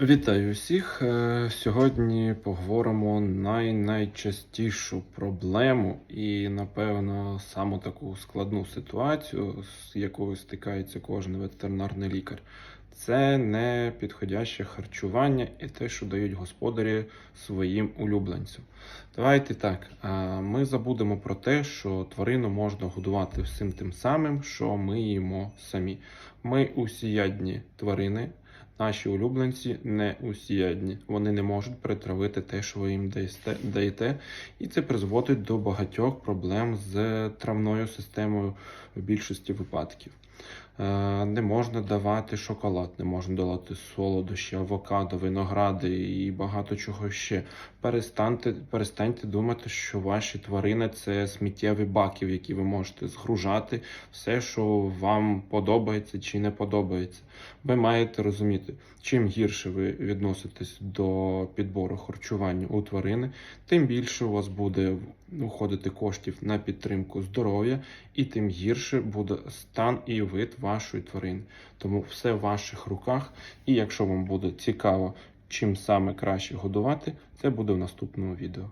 Вітаю всіх. Е, Сьогодні поговоримо най найчастішу проблему і, напевно, саму таку складну ситуацію, з якою стикається кожен ветеринарний лікар. Це непідходяще харчування і те, що дають господарі своїм улюбленцям. Давайте так. е, Ми забудемо про те, що тварину можна годувати всім тим самим, що ми їмо самі. Ми усіядні тварини. Наші улюбленці не усіядні. Вони не можуть перетравити те, що ви їм даєте, і це призводить до багатьох проблем з травною системою в більшості випадків. Е, Не можна давати шоколад, не можна давати солодощі, авокадо, виногради і багато чого ще. Перестаньте, перестаньте думати, що ваші тварини це сміттєві баки, в які ви можете згружати все, що вам подобається чи не подобається. Ви маєте розуміти, чим гірше ви відноситесь до підбору харчування у тварини, тим більше у вас буде уходити коштів на підтримку здоров'я, і тим гірше буде стан і вид вашої тварини. Тому все в ваших руках. І якщо вам буде цікаво, чим саме краще годувати, це буде в наступному відео.